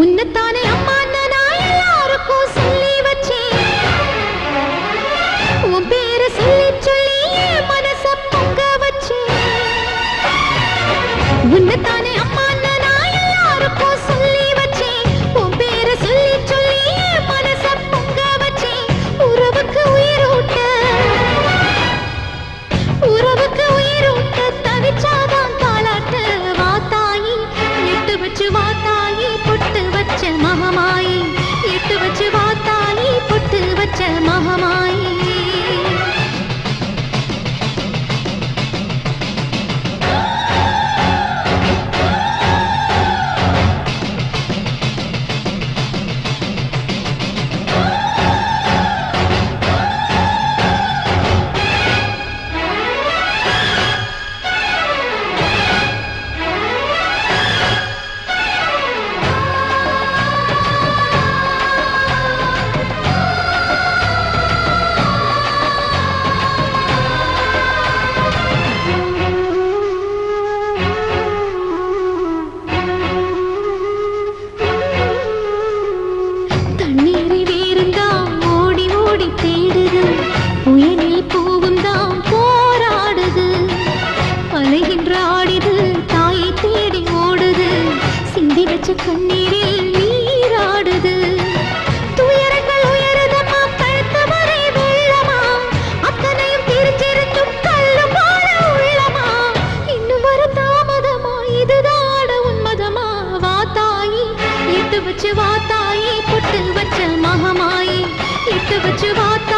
உன்னத்தானே அம்மா நான் எல்லாருக்கும் சொல்லி வச்சேன். உன் பேரை சொல்லி தேடுது. புயலில் போராடுது. அலைகின்ற ஆடிது தாயை தேடி ஓடுது. சிந்தி வச்ச கண்ணீரில் நீராடுது. வா தாயி வச்சு வாத்தாயி புட்டு வச்ச மகமாயி. எட்டு வச்சு